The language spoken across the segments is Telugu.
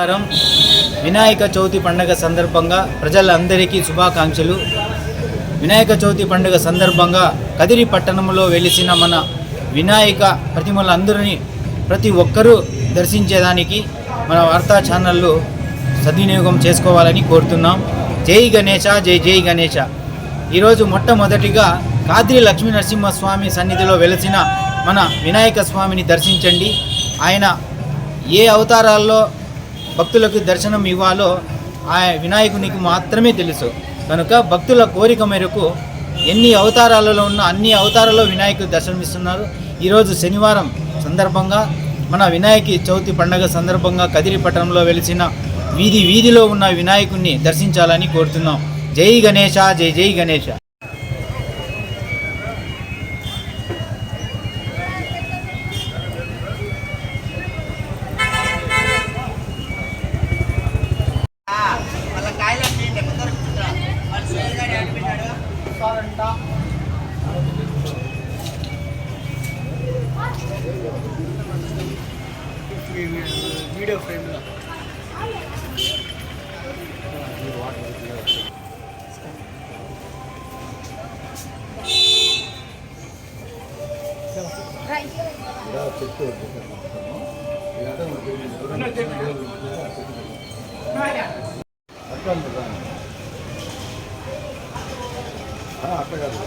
నమస్కారం. వినాయక చవితి పండుగ సందర్భంగా ప్రజలందరికీ శుభాకాంక్షలు. వినాయక చవితి పండుగ సందర్భంగా కదిరి పట్టణంలో వెలిసిన మన వినాయక ప్రతిమలందరినీ ప్రతి ఒక్కరూ దర్శించేదానికి మన వార్తా ఛానళ్ళు సద్వినియోగం చేసుకోవాలని కోరుతున్నాం. జై గణేష జై జై గణేష ఈరోజు మొట్టమొదటిగా కాద్రి లక్ష్మీ నరసింహస్వామి సన్నిధిలో వెలసిన మన వినాయక స్వామిని దర్శించండి. ఆయన ఏ అవతారాల్లో భక్తులకు దర్శనం ఇవ్వాలో ఆ వినాయకునికి మాత్రమే తెలుసు. కనుక భక్తుల కోరిక మేరకు ఎన్ని అవతారాలలో ఉన్న అన్ని అవతారాల్లో వినాయకుడు దర్శనమిస్తున్నారు. ఈరోజు శనివారం సందర్భంగా మన వినాయక చవితి పండగ సందర్భంగా కదిరి పట్టణంలో వెలిసిన వీధి వీధిలో ఉన్న వినాయకుడిని దర్శించాలని కోరుతున్నాం. జై గణేష జై జై గణేష.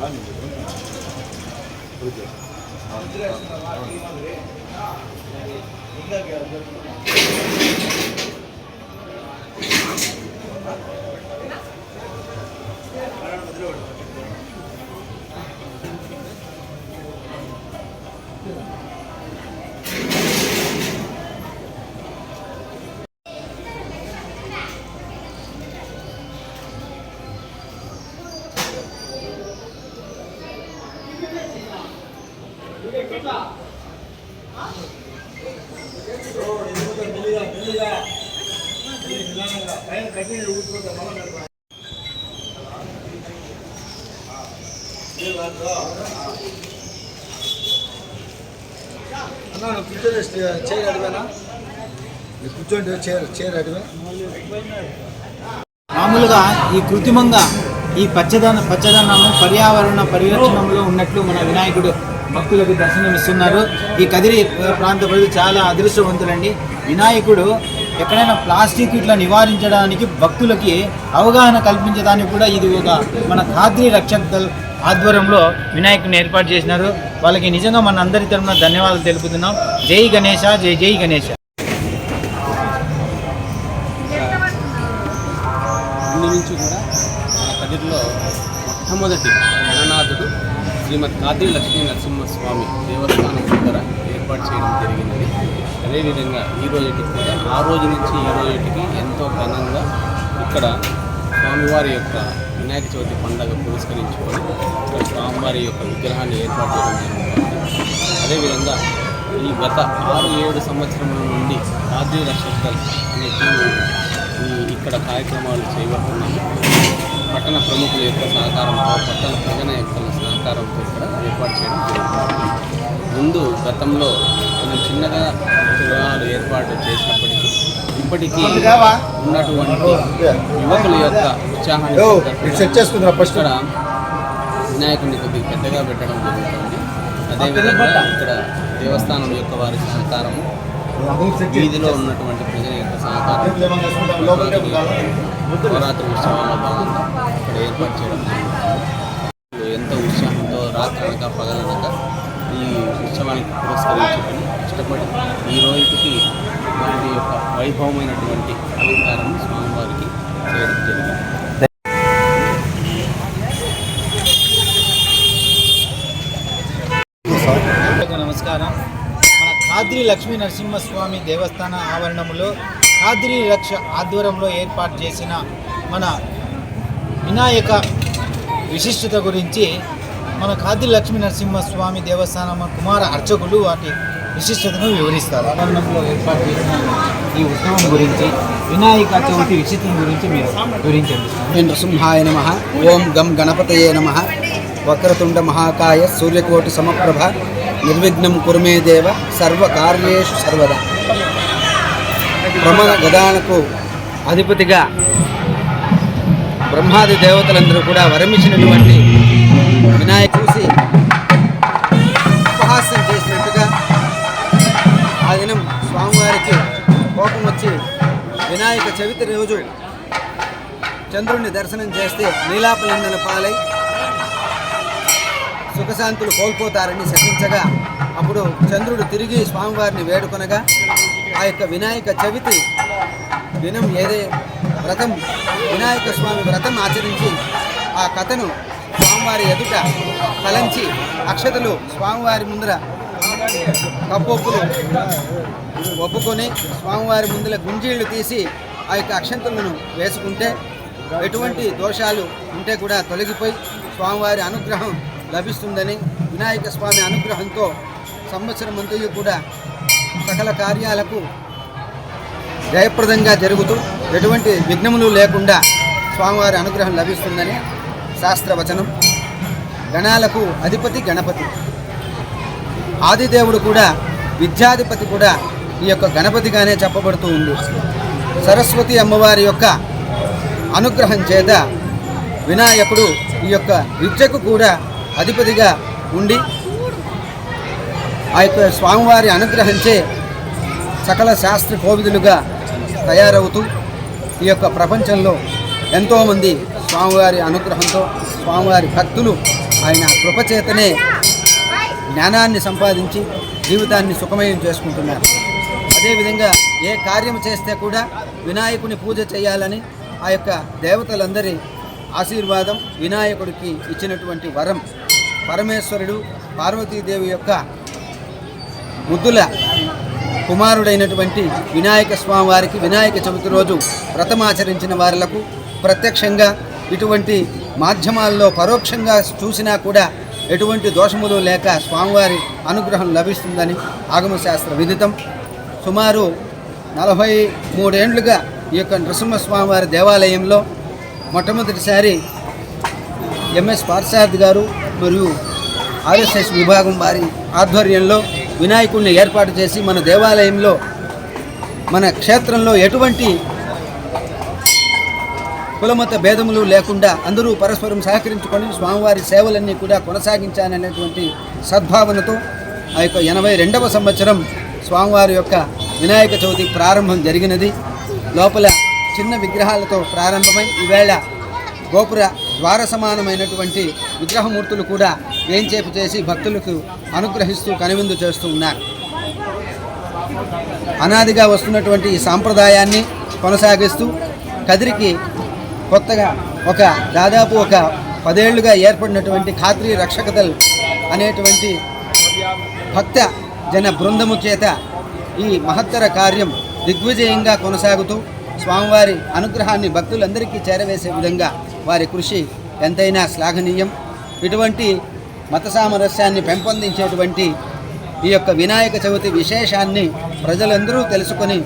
అన్నా మామూలుగా ఈ కృత్రిమంగా ఈ పచ్చదన పచ్చదనము పర్యావరణ పరిరక్షణలో ఉన్నట్లు మన వినాయకుడు భక్తులకు దర్శనమిస్తున్నారు. ఈ కదిరి ప్రాంత ప్రజలు చాలా అదృష్టవంతులండి. వినాయకుడు ఎక్కడైనా ప్లాస్టిక్ ఇట్లా నివారించడానికి భక్తులకి అవగాహన కల్పించడానికి కూడా ఇది ఒక మన ఖాద్రి రక్షక్ దళ్ ఆధ్వర్యంలో వినాయకుడిని ఏర్పాటు చేసినారు. వాళ్ళకి నిజంగా మన అందరి తరఫున ధన్యవాదాలు తెలుపుతున్నాం. జై గణేష జై జై గణేష. నుంచి కూడా మన కదిరిలో మొట్టమొదటి గణనాథుడు శ్రీమద్ కాతి లక్ష్మీ నరసింహస్వామి దేవస్థానం దగ్గర ఏర్పాటు చేయడం జరిగింది అదేవిధంగా ఈ రోజుకి కూడా ఆ రోజు నుంచి ఈ రోజుకి ఎంతో ఘనంగా ఇక్కడ స్వామివారి యొక్క వినాయక చవితి పండుగ పురస్కరించుకొని ఇక్కడ స్వామివారి యొక్క విగ్రహాన్ని ఏర్పాటు చేయడం జరిగింది. అదేవిధంగా ఈ గత ఆరు ఏడు సంవత్సరముల నుండి ఆద్రి రక్షకల్ అనే టీము ఇక్కడ కార్యక్రమాలు చేపడుతున్నాము పట్టణ ప్రముఖుల యొక్క సహకారంతో పట్టణ ప్రజల యొక్క సహకారంతో ఇక్కడ ఏర్పాటు చేయడం జరుగుతుంది. ముందు గతంలో కొంచెం చిన్నగా విగ్రహాలు ఏర్పాటు చేసినప్పటికీ ఇప్పటికీ ఉన్నటువంటి యువకుల యొక్క ఉత్సాహాన్ని ఇక్కడ వినాయకుడిని కొద్దిగా పెద్దగా పెట్టడం జరుగుతుంది. అదేవిధంగా ఇక్కడ దేవస్థానం యొక్క వారి సహకారము వీధిలో ఉన్నటువంటి నవరాత్రి ఉత్సవాల్లో భాగంగా ఇక్కడ ఏర్పాటు చేయడం జరుగుతుంది ఎంతో ఉత్సాహంతో అనగా పగలనక ఈ ఉత్సవానికి పురస్కరించుకొని ఇష్టపడి ఈ రోజుకి వారి యొక్క వైభవమైనటువంటి అలంకారం స్వామివారికి చేయడం జరిగింది నమస్కారం. మన ఖాద్రి లక్ష్మీ నరసింహస్వామి దేవస్థాన ఆవరణములో సాద్రి రక్ష ఆధ్వర్యంలో ఏర్పాటు చేసిన మన వినాయక విశిష్టత గురించి మన ఖాద్రి లక్ష్మీ నరసింహస్వామి దేవస్థానం కుమార అర్చకులు వాటి విశిష్టతను వివరిస్తారు. ఆవరణంలో ఏర్పాటు చేసిన ఈ ఉత్సవం గురించి వినాయక చవితి విశిష్టం గురించి మీరు వివరించండి. ఓం నృసింహాయ నమ. ఓం గం గణపతయే నమ. వక్రతుండ మహాకాయ సూర్యకోటి సమప్రభ. నిర్విఘ్నం కురుమే దేవ. సర్వకార్యేషు సర్వదా. భ్రమణ గదానకు అధిపతిగా బ్రహ్మాది దేవతలందరూ కూడా వరమిచ్చినటువంటి వినాయక చూసి ఉపహాస్యం చేసినట్టుగా ఆ దినం స్వామివారికి కోపం వచ్చి వినాయక చవితి రోజు చంద్రుడిని దర్శనం చేస్తే నీలాపలిందన పాలై సుఖశాంతులు కోల్పోతారని శపించగా అప్పుడు చంద్రుడు తిరిగి స్వామివారిని వేడుకొనగా ఆ యొక్క వినాయక చవితి దినం ఏదే వ్రతం వినాయక స్వామి వ్రతం ఆచరించి ఆ కథను స్వామివారి ఎదుట తలంచి అక్షతలు స్వామివారి ముందర కప్పొప్పులు ఒప్పుకొని స్వామివారి ముందర గుంజీళ్ళు తీసి ఆ యొక్క అక్షంతలను వేసుకుంటే ఎటువంటి దోషాలు ఉంటే కూడా తొలగిపోయి స్వామివారి అనుగ్రహం లభిస్తుందని వినాయక స్వామి అనుగ్రహంతో సంవత్సరం అంతయు కూడా సకల కార్యాలకు జయప్రదంగా జరుగుతూ ఎటువంటి విఘ్నములు లేకుండా స్వామివారి అనుగ్రహం లభిస్తుందని శాస్త్రవచనం. గణాలకు అధిపతి గణపతి. ఆదిదేవుడు కూడా విద్యాధిపతి కూడా ఈ యొక్క గణపతిగానే చెప్పబడుతూ ఉంది. సరస్వతి అమ్మవారి యొక్క అనుగ్రహం చేత వినాయకుడు ఈ యొక్క విద్యకు కూడా అధిపతిగా ఉండి ఆ యొక్క స్వామివారి అనుగ్రహించే సకల శాస్త్ర కోవిదులుగా తయారవుతూ ఈ యొక్క ప్రపంచంలో ఎంతోమంది స్వామివారి అనుగ్రహంతో స్వామివారి భక్తులు ఆయన కృపచేతనే జ్ఞానాన్ని సంపాదించి జీవితాన్ని సుఖమయం చేసుకుంటున్నారు. అదేవిధంగా ఏ కార్యం చేస్తే కూడా వినాయకుని పూజ చేయాలని ఆ యొక్క దేవతలందరి ఆశీర్వాదం వినాయకుడికి ఇచ్చినటువంటి వరం. పరమేశ్వరుడు పార్వతీదేవి యొక్క ముద్దుల కుమారుడైనటువంటి వినాయక స్వామి వారికి వినాయక చవితి రోజు వ్రతమాచరించిన వారులకు ప్రత్యక్షంగా ఇటువంటి మాధ్యమాల్లో పరోక్షంగా చూసినా కూడా ఎటువంటి దోషములు లేక స్వామివారి అనుగ్రహం లభిస్తుందని ఆగమశాస్త్ర విదితం. సుమారు నలభై మూడేండ్లుగా ఈ యొక్క నృసింహస్వామివారి దేవాలయంలో మొట్టమొదటిసారి ఎంఎస్ పార్సార్థి గారు మరియు ఆర్ఎస్ఎస్ విభాగం వారి ఆధ్వర్యంలో వినాయకుడిని ఏర్పాటు చేసి మన దేవాలయంలో మన క్షేత్రంలో ఎటువంటి కులమత భేదములు లేకుండా అందరూ పరస్పరం సహకరించుకొని స్వామివారి సేవలన్నీ కూడా కొనసాగించాలనేటువంటి సద్భావనతో ఆ యొక్క ఎనభై రెండవ సంవత్సరం స్వామివారి యొక్క వినాయక చవితి ప్రారంభం జరిగినది. లోపల చిన్న విగ్రహాలతో ప్రారంభమై ఈవేళ గోపుర ద్వార సమానమైనటువంటి విగ్రహమూర్తులు కూడా వేంచేపు చేసి భక్తులకు అనుగ్రహిస్తూ కనువిందు చేస్తూ ఉన్నారు. అనాదిగా వస్తున్నటువంటి ఈ సాంప్రదాయాన్ని కొనసాగిస్తూ కదిరికి కొత్తగా ఒక దాదాపు ఒక పదేళ్ళుగా ఏర్పడినటువంటి ఖాత్రి రక్షకదల్ అనేటువంటి భక్త జన బృందము చేత ఈ మహత్తర కార్యం దిగ్విజయంగా కొనసాగుతూ స్వామివారి అనుగ్రహాన్ని భక్తులందరికీ చేరవేసే విధంగా వారి కృషి ఎంతైనా శ్లాఘనీయం. ఇటువంటి మత సామరస్యాన్ని పెంపొందించేటువంటి ఈ యొక్క వినాయక చవితి విశేషాన్ని ప్రజలందరూ తెలుసుకొని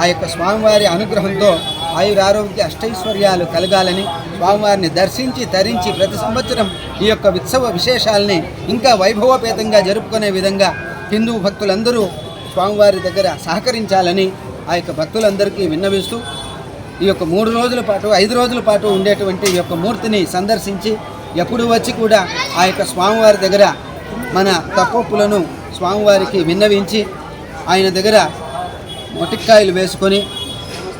ఆ యొక్క స్వామివారి అనుగ్రహంతో ఆయురారోగ్య అష్టైశ్వర్యాలు కలగాలని స్వామివారిని దర్శించి తరించి ప్రతి సంవత్సరం ఈ యొక్క ఉత్సవ విశేషాలని ఇంకా వైభవపేతంగా జరుపుకునే విధంగా హిందూ భక్తులందరూ స్వామివారి దగ్గర సహకరించాలని ఆ యొక్క భక్తులందరికీ విన్నవిస్తూ ఈ యొక్క మూడు రోజుల పాటు ఐదు రోజుల పాటు ఉండేటువంటి ఈ యొక్క మూర్తిని సందర్శించి ఎప్పుడు వచ్చి కూడా ఆ యొక్క స్వామివారి దగ్గర మన తప్పొప్పులను స్వామివారికి విన్నవించి ఆయన దగ్గర మొటిక్కాయలు వేసుకొని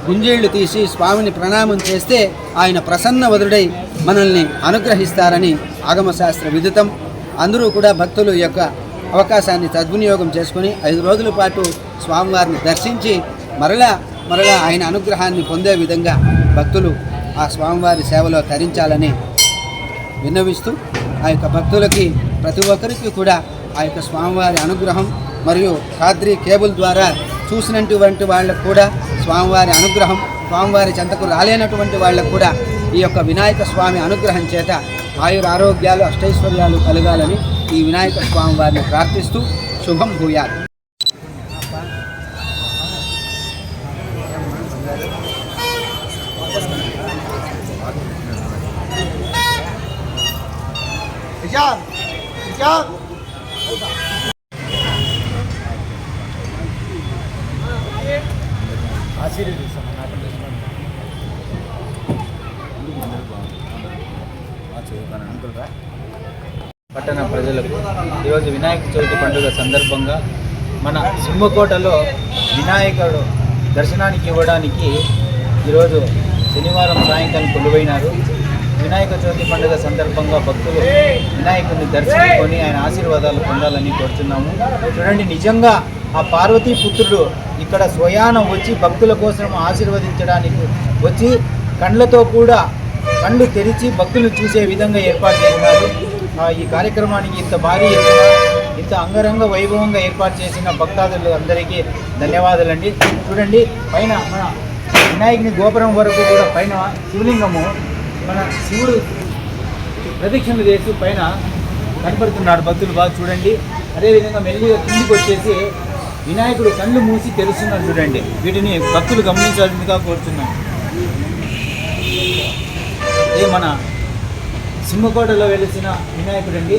గుంజేళ్ళు తీసి స్వామిని ప్రణామం చేస్తే ఆయన ప్రసన్న వదుడై మనల్ని అనుగ్రహిస్తారని ఆగమశాస్త్ర విదితం. అందరూ కూడా భక్తులు యొక్క అవకాశాన్ని సద్వినియోగం చేసుకొని ఐదు రోజుల పాటు స్వామివారిని దర్శించి మరలా మరలా ఆయన అనుగ్రహాన్ని పొందే విధంగా భక్తులు ఆ స్వామివారి సేవలో తరించాలని విన్నవిస్తూ ఆ యొక్క భక్తులకి ప్రతి ఒక్కరికి కూడా ఆ యొక్క స్వామివారి అనుగ్రహం మరియు ఖాద్రి కేబుల్ ద్వారా చూసినటువంటి వాళ్ళకు కూడా స్వామివారి అనుగ్రహం స్వామివారి చెంతకు రాలేనటువంటి వాళ్ళకు కూడా ఈ యొక్క వినాయక స్వామి అనుగ్రహం చేత ఆయుర ఆరోగ్యాలు అష్టైశ్వర్యాలు కలగాలని ఈ వినాయక స్వామి వారిని ప్రార్థిస్తూ శుభం భూయాలి విశాల్ విశాల్ పట్టణ ప్రజలకు ఈరోజు వినాయక చవితి పండుగ సందర్భంగా మన సింహకోటలో వినాయకుడు దర్శనానికి ఇవ్వడానికి ఈరోజు శనివారం సాయంకాలం కొలువైనారు. వినాయక చవితి పండుగ సందర్భంగా భక్తులు వినాయకుడిని దర్శించుకొని ఆయన ఆశీర్వాదాలు పొందాలని కోరుతున్నాము చూడండి నిజంగా ఆ పార్వతీ పుత్రుడు ఇక్కడ స్వయానం వచ్చి భక్తుల కోసం ఆశీర్వదించడానికి వచ్చి కండ్లతో కూడా కళ్ళు తెరిచి భక్తులు చూసే విధంగా ఏర్పాటు చేసినారు ఆ, ఈ కార్యక్రమానికి ఇంత భారీ ఇంత అంగరంగ వైభవంగా ఏర్పాటు చేసిన భక్తాదులు అందరికీ ధన్యవాదాలండి. చూడండి పైన మన వినాయకుని గోపురం వరకు కూడా పైన శివలింగము మన శివుడు ప్రదక్షిణ చేస్తూ పైన కనపడుతున్నాడు. భక్తులు బాగా చూడండి. అదేవిధంగా మెల్లిగా కిందికి వచ్చేసి వినాయకుడు కళ్ళు మూసి తెరుస్తున్నాడు చూడండి. వీటిని భక్తులు గమనించాల్సిందిగా కోరుతున్నాను ఇది మన సింహకోటలో వెలిసిన వినాయకుడు అండి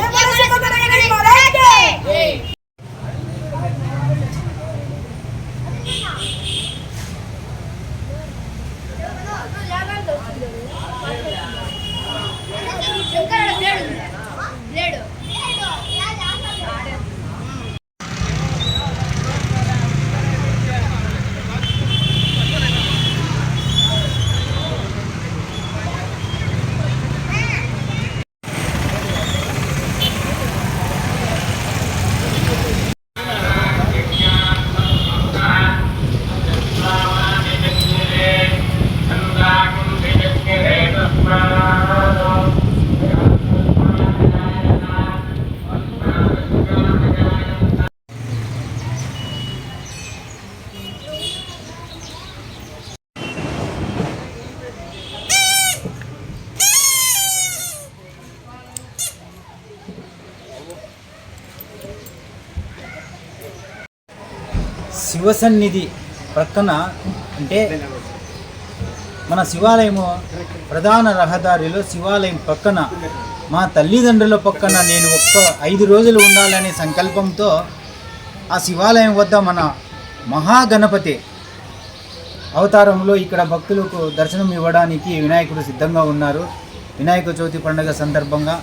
శివసన్నిధి ప్రక్కన అంటే మన శివాలయము ప్రధాన రహదారిలో శివాలయం పక్కన మా తల్లిదండ్రుల పక్కన నేను ఒక్క ఐదు రోజులు ఉండాలనే సంకల్పంతో ఆ శివాలయం వద్ద మన మహాగణపతి అవతారంలో ఇక్కడ భక్తులకు దర్శనం ఇవ్వడానికి వినాయకుడు సిద్ధంగా ఉన్నారు. వినాయక చవితి పండుగ సందర్భంగా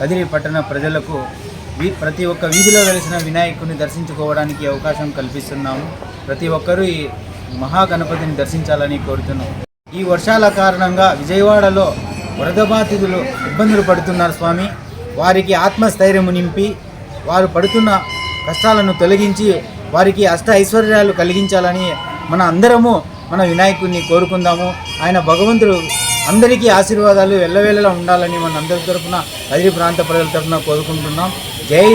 కదిరి పట్టణ ప్రజలకు ప్రతి ఒక్క వీధిలో వెలిసిన వినాయకుడిని దర్శించుకోవడానికి అవకాశం కల్పిస్తున్నాము. ప్రతి ఒక్కరూ ఈ మహాగణపతిని దర్శించాలని కోరుతున్నాం. ఈ వర్షాల కారణంగా విజయవాడలో వరద బాధితులు ఇబ్బందులు పడుతున్నారు స్వామి. వారికి ఆత్మస్థైర్యము నింపి వారు పడుతున్న కష్టాలను తొలగించి వారికి అష్ట ఐశ్వర్యాలు కలిగించాలని మన అందరము మన వినాయకుడిని కోరుకుందాము. ఆయన భగవంతుడు అందరికీ ఆశీర్వాదాలు ఎల్లవేళలా ఉండాలని మన అందరి తరఫున అదిరి ప్రాంత ప్రజల తరపున కోరుకుంటున్నాం. జై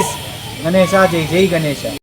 గణేష జై జై గణేష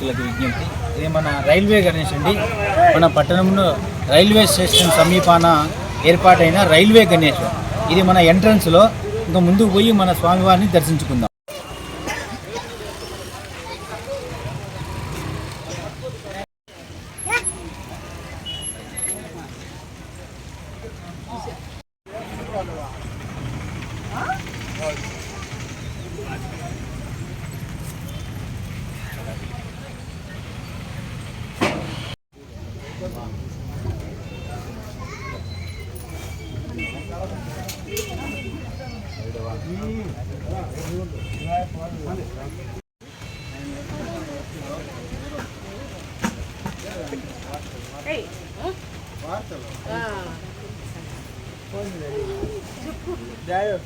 భక్తులకు విజ్ఞప్తి. ఇది మన రైల్వే గణేష్ అండి. మన పట్టణంలో రైల్వే స్టేషన్ సమీపాన ఏర్పాటైన రైల్వే గణేష్. ఇది మన ఎంట్రన్స్లో. ఇంకా ముందుకు పోయి మన స్వామివారిని దర్శించుకుందాం.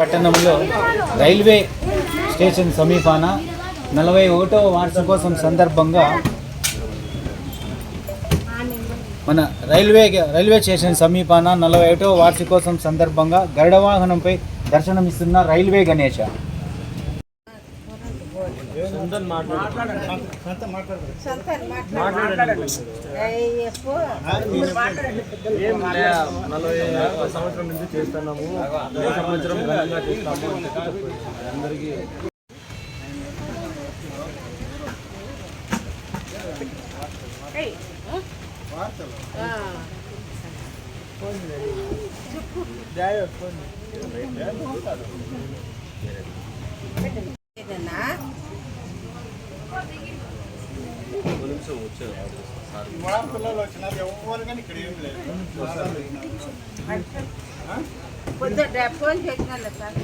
పట్టణంలో రైల్వే స్టేషన్ సమీపాన నలభై ఒకటవ వార్షికోత్సవం సందర్భంగా మన రైల్వే రైల్వే స్టేషన్ సమీపాన నలభై ఒకటవ వార్షికోత్సవం సందర్భంగా గరుడ వాహనంపై దర్శనమిస్తున్న రైల్వే గణేష. నలభై సంవత్సరం నుంచి చేస్తున్నాము సంవత్సరం ఘనంగా చేస్తాము అందరికీ చెప్పు ఏదన్నా పొద్దున్న ఫోన్ చేసిన సార్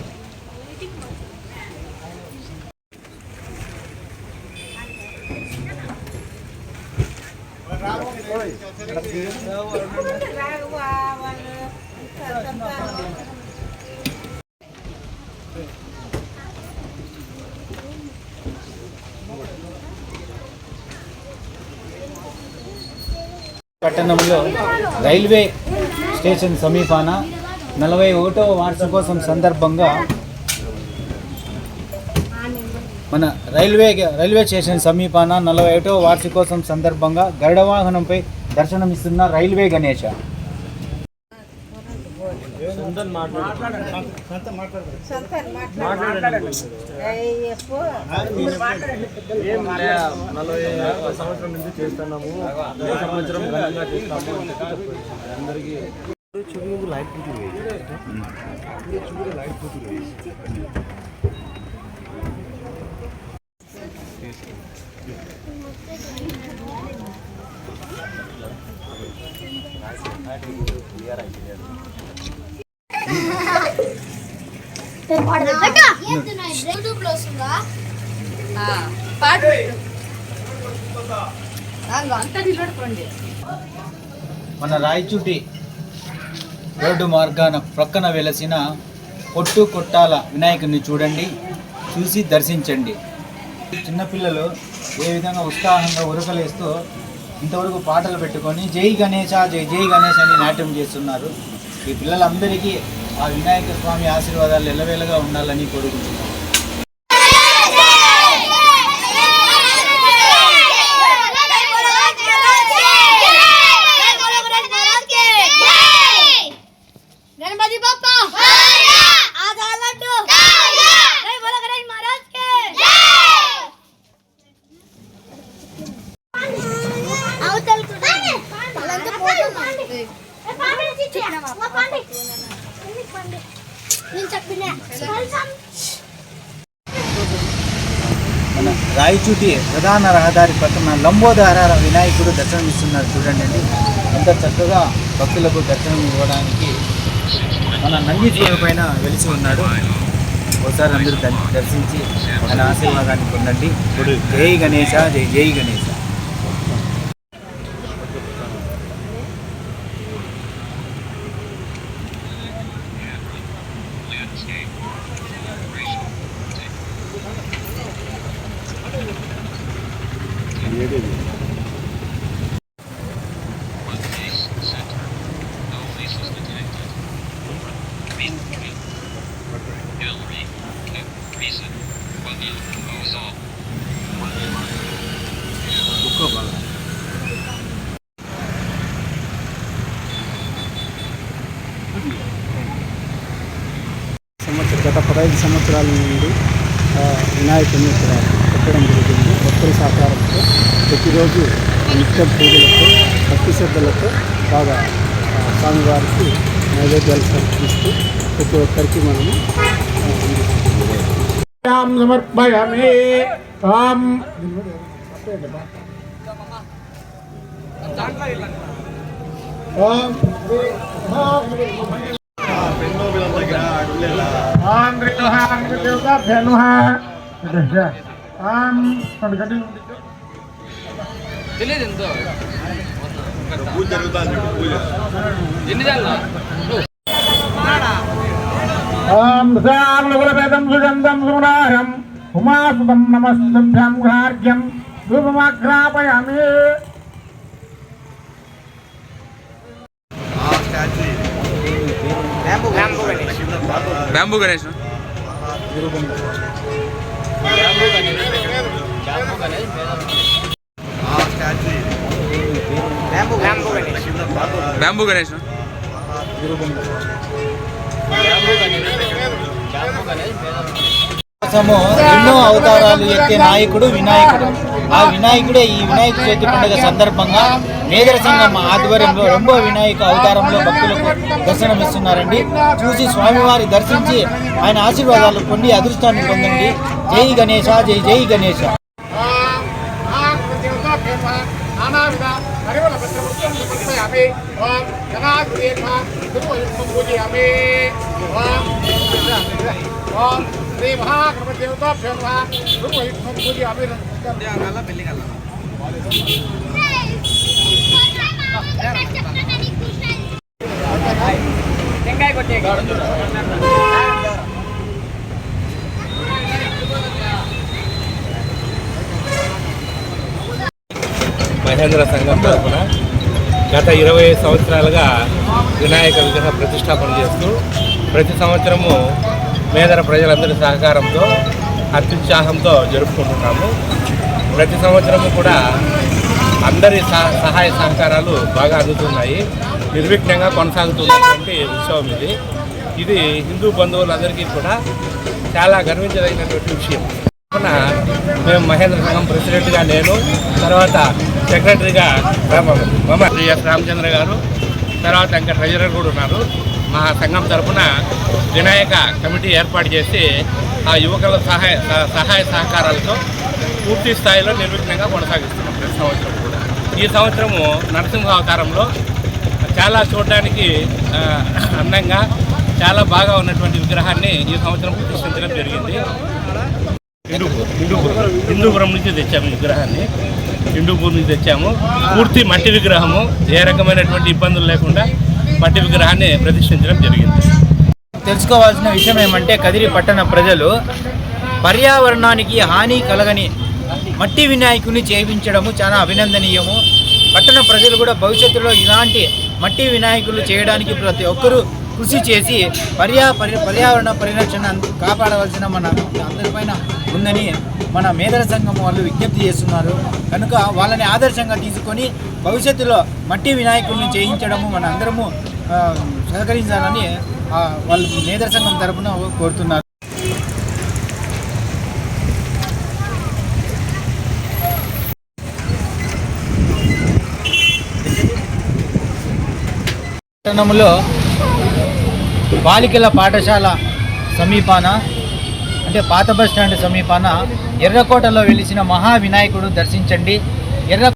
పట్టణంలో రైల్వే స్టేషన్ సమీపాన నలభై ఒకటవ వార్షికోత్సవం సందర్భంగా మన రైల్వే రైల్వే స్టేషన్ సమీపాన నలభై ఒకటవ వార్షికోత్సవం సందర్భంగా గరుడ వాహనంపై దర్శనమిస్తున్న రైల్వే గణేష. నలభై సంవత్సరం నుంచి చేస్తున్నాము ఈ సంవత్సరం ఘనంగా చేస్తాము అందరికీ మన రాయచూటి రోడ్డు మార్గాన ప్రక్కన వెలసిన పొట్టు కొట్టాల వినాయకుడిని చూడండి చూసి దర్శించండి. చిన్నపిల్లలు ఏ విధంగా ఉత్సాహంగా ఉరకలేస్తూ ఇంతవరకు పాటలు పెట్టుకొని జై గణేశ జై జై గణేష్ అని నాట్యం చేస్తున్నారు. ఈ పిల్లలందరికీ ఆ వినాయక స్వామి ఆశీర్వాదాలు ఎల్లవేళగా ఉండాలని కోరుకుంటున్నాను రాయచూటి ప్రధాన రహదారి పక్కన లంబోదర వినాయకుడు దర్శనమిస్తున్నారు చూడండి ఎంత చక్కగా భక్తులకు దర్శనం ఇవ్వడానికి మన నంది పైన వెలిసి ఉన్నాడు. ఒకసారి అందరూ దర్- దర్శించి ఆయన ఆశీర్వాదాన్ని పొందండి. జై గణేశ జై జై గణేశ సంవత్సరం గత పదహైదు సంవత్సరాల నుండి ఆ, వినాయకుడిని ఇక్కడ పెట్టడం జరుగుతుంది భక్తుల సహకారంతో ప్రతిరోజు నిత్య పూజలతో భక్తి శ్రద్ధలతో బాగా ఆ, స్వామివారికి నైవేద్యాలు సమర్పిస్తూ ప్రతి ఒక్కరికి మనము ఆ, అందిస్తున్నాము. సమర్పయామి తాం ఓం ఆం శ్రీనుహ అంగదేవత ధనుహ ఆం కడగడి ఓం సార్లగులవేదం సుగంధం సునాహం ఉమాసుతం నమస్తుభ్యం గార్గ్యం ధూపమాగ్రాపయామి. బ్యాంబూ గణేష్. బ్యాంబూ గణేష్. కోసము ఎన్నో అవతారాలు ఎత్తే నాయకుడు వినాయకుడు. ఆ వినాయకుడే ఈ వినాయక చవితి పండుగ సందర్భంగా మేదర సంఘం ఆధ్వర్యంలో రెండో వినాయక అవతారంలో భక్తులకు దర్శనమిస్తున్నారండి చూసి స్వామివారి దర్శించి ఆయన ఆశీర్వాదాలు పొంది అదృష్టాన్ని పొందండి. జై గణేశ జై జై గణేశ. నానావిధ పరిమళ పత్రపుష్పం సమర్పయామి ఓం జనాగ్రేఖ దుర్వయుక్తం పూజయామి ఓం మహేంద్ర సంఘం తరఫున గత ఇరవై సంవత్సరాలుగా వినాయక విగ్రహ ప్రతిష్టాపన చేస్తూ ప్రతి సంవత్సరము మేదర ప్రజలందరి సహకారంతో అత్యుత్సాహంతో జరుపుకుంటున్నాము. ప్రతి సంవత్సరము కూడా అందరి సహ- సహాయ సహకారాలు బాగా అందుతున్నాయి. నిర్విఘ్నంగా కొనసాగుతున్నటువంటి ఉత్సవం ఇది. ఇది హిందూ బంధువులందరికీ కూడా చాలా గర్వించదగినటువంటి విషయం. కావున మేము మహేంద్ర సంఘం ప్రెసిడెంట్గా నేను తర్వాత సెక్రటరీగా మమ రామచంద్ర గారు తర్వాత ఇంకా ట్రెజరర్ కూడా ఉన్నారు. మా సంఘం తరఫున వినాయక కమిటీ ఏర్పాటు చేసి ఆ యువకుల సహాయ సహ- సహాయ సహకారాలతో పూర్తి స్థాయిలో నిర్విఘ్నంగా కొనసాగిస్తున్నాం ప్రతి సంవత్సరం కూడా. ఈ సంవత్సరము నరసింహ అవతారంలో చాలా చూడడానికి అందంగా చాలా బాగా ఉన్నటువంటి విగ్రహాన్ని ఈ సంవత్సరం ప్రతిష్ఠించడం జరిగింది. హిందూపూర్. హిందూపురం నుంచి తెచ్చాము విగ్రహాన్ని. హిందూపూర్ నుంచి తెచ్చాము. పూర్తి మట్టి విగ్రహము ఏ రకమైనటువంటి ఇబ్బందులు లేకుండా మట్టి విగ్రహాన్ని ప్రతిష్ఠించడం జరిగింది. తెలుసుకోవాల్సిన విషయం ఏమంటే కదిరి పట్టణ ప్రజలు పర్యావరణానికి హాని కలగని మట్టి వినాయకుని చేయించడము చాలా అభినందనీయము. పట్టణ ప్రజలు కూడా భవిష్యత్తులో ఇలాంటి మట్టి వినాయకులు చేయడానికి ప్రతి ఒక్కరూ కృషి చేసి పర్యా పరి పర్యావరణ పరిరక్షణ కాపాడవలసిన మన అందరిపైన ఉందని మన మేధర సంఘం వాళ్ళు విజ్ఞప్తి చేస్తున్నారు. కనుక వాళ్ళని ఆదర్శంగా తీసుకొని భవిష్యత్తులో మట్టి వినాయకుడిని చేయించడము మన అందరము సహకరించాలని వాళ్ళు మేధర సంఘం తరపున కోరుతున్నారు. పట్టణంలో బాలికల పాఠశాల సమీపాన అంటే పాత బస్ స్టాండ్ సమీపాన ఎర్రకోటలో వెలిసిన మహా వినాయకుడు దర్శించండి. ఎర్ర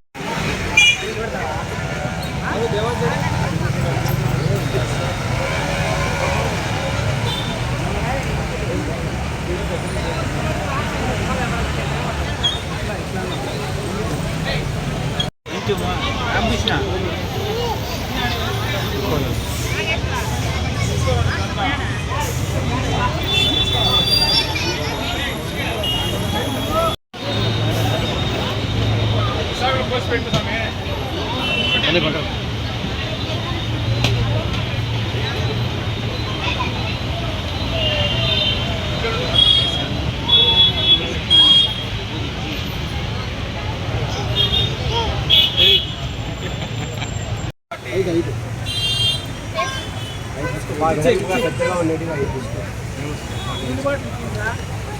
పెద్దగా ఉండేటివి ఐదు తీసుకో.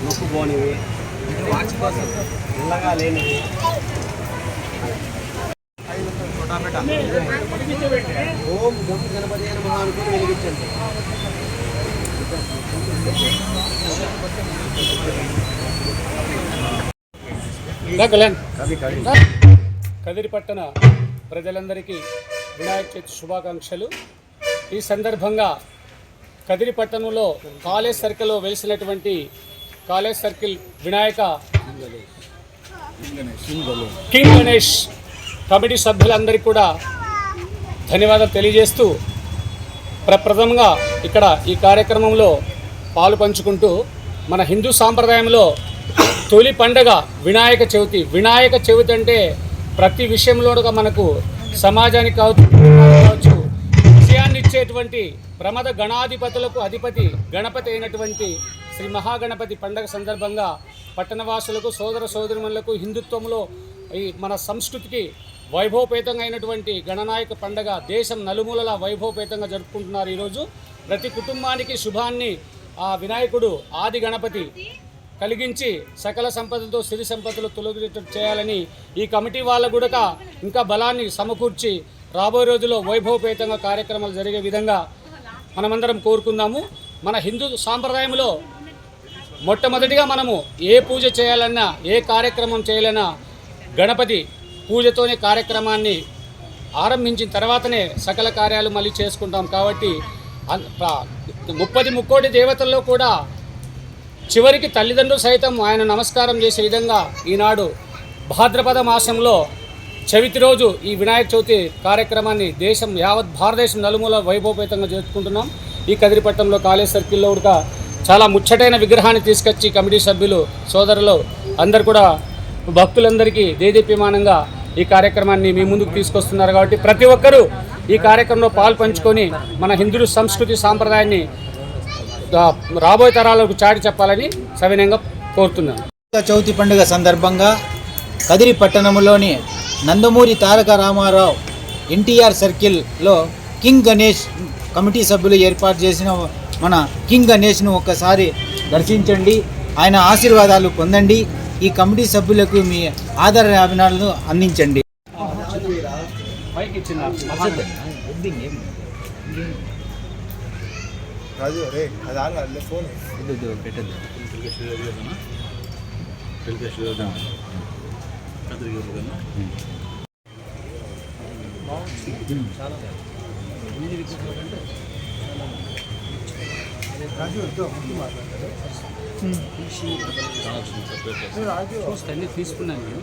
నొక్కు పోనివి. నల్లగా లేనివి. ఓం గం గణపతి అయిన మహా అనుకుని వెలిగించండి. కదిరి పట్టణ ప్రజలందరికీ వినాయక చవితి శుభాకాంక్షలు. ఈ సందర్భంగా కదిరి పట్టణంలో కాలేజ్ సర్కిల్లో వెలిసినటువంటి college circle Vinayaka king Ganesh committee సభ్యులందరికీ కూడా ధన్యవాదాలు తెలియజేస్తూ ప్రప్రథమంగా ఇక్కడ ఈ కార్యక్రమంలో పాలు పంచుకుంటూ మన హిందూ సాంప్రదాయంలో తొలి పండగ వినాయక చవితి. వినాయక చవితి అంటే ప్రతి విషయంలో మనకు సమాజానికి కావచ్చు కావచ్చు విజయాన్ని ఇచ్చేటువంటి ప్రమద గణాధిపతులకు అధిపతి గణపతి అయినటువంటి శ్రీ మహాగణపతి పండగ సందర్భంగా పట్టణవాసులకు సోదర సోదరులకు హిందుత్వంలో ఈ మన సంస్కృతికి వైభవపేతంగా అయినటువంటి గణనాయక పండగ దేశం నలుమూలలా వైభవపేతంగా జరుపుకుంటున్నారు ఈరోజు. ప్రతి కుటుంబానికి శుభాన్ని ఆ వినాయకుడు ఆది గణపతి కలిగించి సకల సంపదలతో సిరి సంపదలు తొలగిట చేయాలని ఈ కమిటీ వాళ్ళ కూడా ఇంకా బలాన్ని సమకూర్చి రాబోయే రోజుల్లో వైభవపేతంగా కార్యక్రమాలు జరిగే విధంగా మనమందరం కోరుకుందాము. మన హిందూ సాంప్రదాయంలో మొట్టమొదటిగా మనము ఏ పూజ చేయాలన్నా ఏ కార్యక్రమం చేయాలన్నా గణపతి పూజతోనే కార్యక్రమాన్ని ఆరంభించిన తర్వాతనే సకల కార్యాలు మళ్ళీ చేసుకుంటాం. కాబట్టి ముప్పది ముక్కోటి దేవతల్లో కూడా చివరికి తల్లిదండ్రులు సైతం ఆయన నమస్కారం చేసే విధంగా ఈనాడు భాద్రపద మాసంలో చవితి రోజు ఈ వినాయక చవితి కార్యక్రమాన్ని దేశం యావత్ భారతదేశం నలుమూల వైభవపేతంగా జరుపుకుంటున్నాం. ఈ కదిరిపట్నంలో కాలేజ్ సర్కిల్లో కూడా చాలా ముచ్చటైన విగ్రహాన్ని తీసుకొచ్చి కమిటీ సభ్యులు సోదరులు అందరు కూడా భక్తులందరికీ దేదీప్యమానంగా ఈ కార్యక్రమాన్ని మీ ముందుకు తీసుకొస్తున్నారు కాబట్టి ప్రతి ఒక్కరూ ఈ కార్యక్రమంలో పాలు పంచుకొని మన హిందూ సంస్కృతి సాంప్రదాయాన్ని రాబోయే తరాలకు చాటి చెప్పాలని సవినయంగా కోరుతున్నాను. చవితి పండుగ సందర్భంగా కదిరి పట్టణంలోని నందమూరి తారక రామారావు ఎన్టీఆర్ సర్కిల్లో కింగ్ గణేష్ కమిటీ సభ్యులు ఏర్పాటు చేసిన మన కింగ్ గణేష్ను ఒక్కసారి దర్శించండి. ఆయన ఆశీర్వాదాలు పొందండి. ఈ కమిటీ సభ్యులకు మీ ఆదర అభినాలను అందించండి. పైకి ఇచ్చిన రాజు రే అది ఆగలే ఫోన్ చూస్తే అన్ని తీసుకున్నాను నేను.